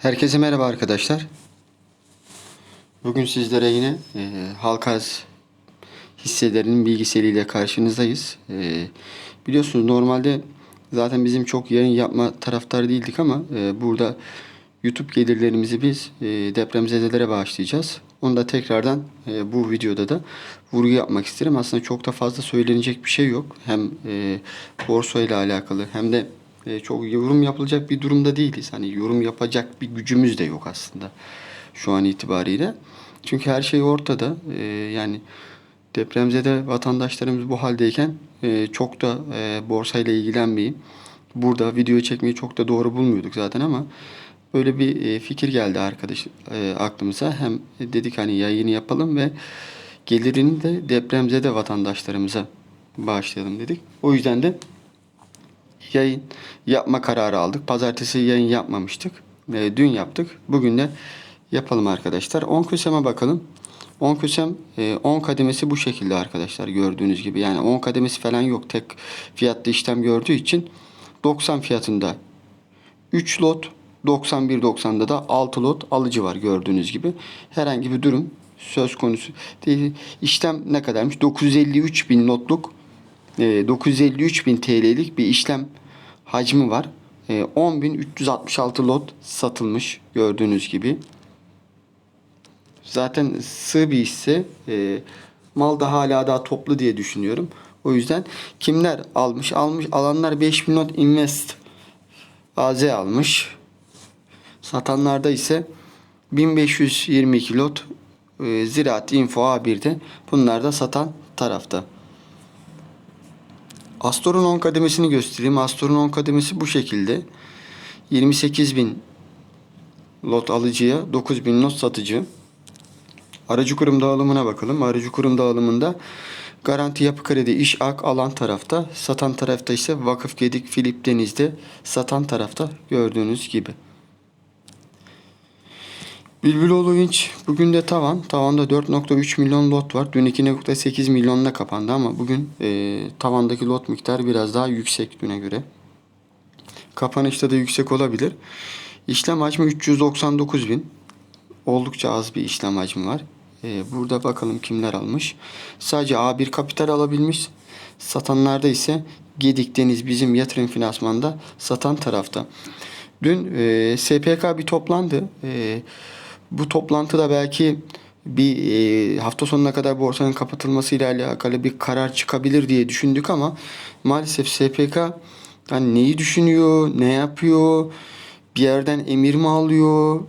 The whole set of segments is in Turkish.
Herkese merhaba arkadaşlar. Bugün sizlere yine e, Halkaz hisselerinin bilgisayarıyla karşınızdayız. E, biliyorsunuz normalde zaten bizim çok yayın yapma taraftarı değildik ama e, burada YouTube gelirlerimizi biz e, depremzedelere bağışlayacağız. Onu da tekrardan e, bu videoda da vurgu yapmak isterim. Aslında çok da fazla söylenecek bir şey yok. Hem e, borsa ile alakalı hem de e, çok yorum yapılacak bir durumda değiliz. Hani yorum yapacak bir gücümüz de yok aslında şu an itibariyle. Çünkü her şey ortada. E, yani depremzede vatandaşlarımız bu haldeyken e, çok da e, borsayla ilgilenmeyi burada video çekmeyi çok da doğru bulmuyorduk zaten ama böyle bir e, fikir geldi arkadaş e, aklımıza. Hem dedik hani yayını yapalım ve gelirini de depremzede vatandaşlarımıza bağışlayalım dedik. O yüzden de yayın yapma kararı aldık. Pazartesi yayın yapmamıştık. E, dün yaptık. Bugün de yapalım arkadaşlar. 10 küseme bakalım. 10 küsem e, 10 kademesi bu şekilde arkadaşlar gördüğünüz gibi. Yani 10 kademesi falan yok. Tek fiyatlı işlem gördüğü için 90 fiyatında 3 lot 91.90'da da 6 lot alıcı var gördüğünüz gibi. Herhangi bir durum söz konusu değil. İşlem ne kadarmış? 953 bin lotluk e, 953 bin TL'lik bir işlem hacmi var. E, 10.366 lot satılmış gördüğünüz gibi. Zaten sığ bir hisse. E, mal da hala daha toplu diye düşünüyorum. O yüzden kimler almış? Almış alanlar 5000 lot invest AZ almış. Satanlarda ise 1522 lot e, Ziraat Info A1'de. Bunlar da satan tarafta. Astor'un 10 kademesini göstereyim. Astor'un 10 kademesi bu şekilde. 28 bin lot alıcıya 9 bin lot satıcı. Aracı kurum dağılımına bakalım. Aracı kurum dağılımında Garanti Yapı Kredi İş Ak alan tarafta, satan tarafta ise Vakıf Gedik Filip Deniz'de satan tarafta gördüğünüz gibi. Bülbüloğlu Vinç bugün de tavan. Tavanda 4.3 milyon lot var. Dün 2.8 milyonla kapandı ama bugün e, tavandaki lot miktarı biraz daha yüksek düne göre. Kapanışta da yüksek olabilir. İşlem hacmi 399 bin. Oldukça az bir işlem hacmi var. E, burada bakalım kimler almış. Sadece A1 kapital alabilmiş. Satanlarda ise Gedik Deniz bizim yatırım finansmanda satan tarafta. Dün e, SPK bir toplandı. E, bu toplantıda belki bir e, hafta sonuna kadar borsanın kapatılmasıyla alakalı bir karar çıkabilir diye düşündük ama maalesef SPK hani neyi düşünüyor, ne yapıyor, bir yerden emir mi alıyor,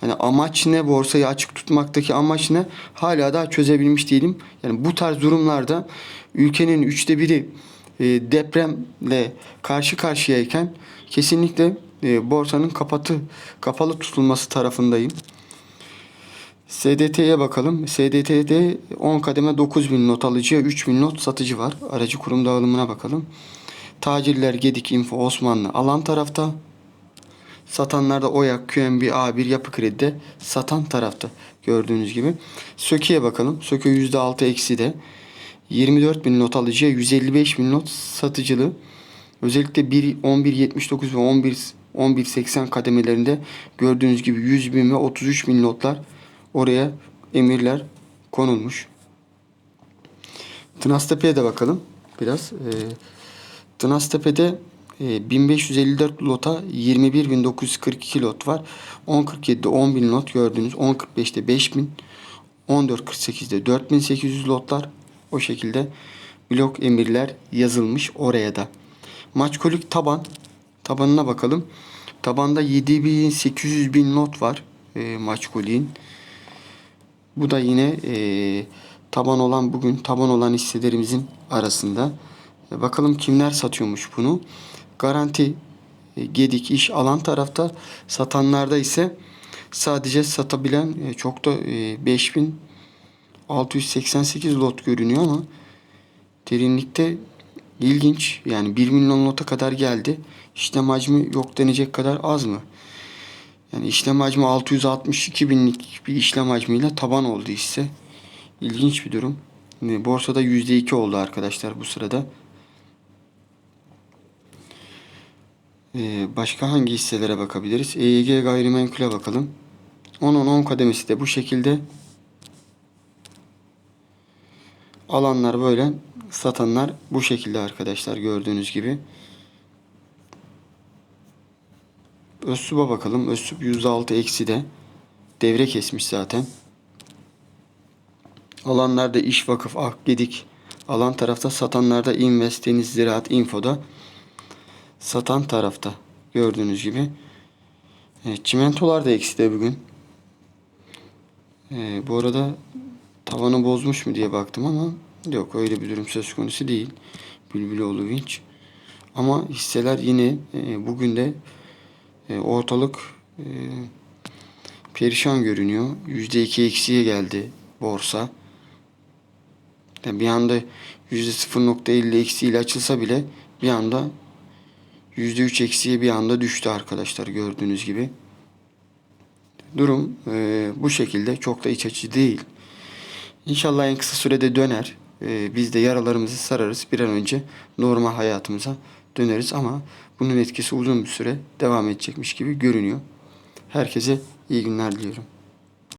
hani amaç ne, borsayı açık tutmaktaki amaç ne hala daha çözebilmiş değilim. Yani bu tarz durumlarda ülkenin üçte biri e, depremle karşı karşıyayken kesinlikle e, borsanın kapatı kapalı tutulması tarafındayım. SDT'ye bakalım. SDT'de 10 kademe 9000 not alıcıya 3000 not satıcı var. Aracı kurum dağılımına bakalım. Tacirler Gedik Info Osmanlı alan tarafta. Satanlarda Oyak, QNB, A1 Yapı Kredi'de satan tarafta gördüğünüz gibi. Söke'ye bakalım. Söke %6 eksi de. 24 bin not alıcıya 155 bin not satıcılı. Özellikle 1, 11.79 ve 11 11.80 kademelerinde gördüğünüz gibi 100 bin ve 33 bin notlar oraya emirler konulmuş. Tınaztepe'ye de bakalım biraz. E, Tınaztepe'de e, 1554 lota 21.942 lot var. 10.47'de 10.000 lot gördüğünüz. 10.45'te 5.000. 14.48'de 4800 lotlar. O şekilde blok emirler yazılmış oraya da. Maçkolik taban. Tabanına bakalım. Tabanda 7800 bin lot var. E, Maçkolik'in. Bu da yine e, taban olan bugün taban olan hisselerimizin arasında. E, bakalım kimler satıyormuş bunu. Garanti e, Gedik iş alan tarafta satanlarda ise sadece satabilen e, çok da e, 5688 lot görünüyor ama derinlikte ilginç. Yani 1 milyon lota kadar geldi. İşlem hacmi yok denecek kadar az mı? Yani işlem hacmi 662 binlik bir işlem hacmiyle taban oldu hisse. İlginç bir durum. Borsada %2 oldu arkadaşlar bu sırada. Ee, başka hangi hisselere bakabiliriz? EYG gayrimenkule bakalım. 10'un 10 kademesi de bu şekilde. Alanlar böyle, satanlar bu şekilde arkadaşlar gördüğünüz gibi. Özsup'a bakalım. Özsup 106 eksi de devre kesmiş zaten. Alanlarda iş vakıf Akgedik. Alan tarafta satanlarda Invest Deniz Ziraat Info'da. Satan tarafta gördüğünüz gibi. Evet, çimentolar da eksi de bugün. Ee, bu arada tavanı bozmuş mu diye baktım ama yok öyle bir durum söz konusu değil. Bülbüloğlu Vinç. Ama hisseler yine e, bugün de e, ortalık e, perişan görünüyor. %2 eksiye geldi borsa. Yani bir anda %0.50 eksiyle açılsa bile bir anda %3 eksiye bir anda düştü arkadaşlar gördüğünüz gibi. Durum e, bu şekilde çok da iç açıcı değil. İnşallah en kısa sürede döner. E, biz de yaralarımızı sararız. Bir an önce normal hayatımıza döneriz ama bunun etkisi uzun bir süre devam edecekmiş gibi görünüyor. Herkese iyi günler diliyorum.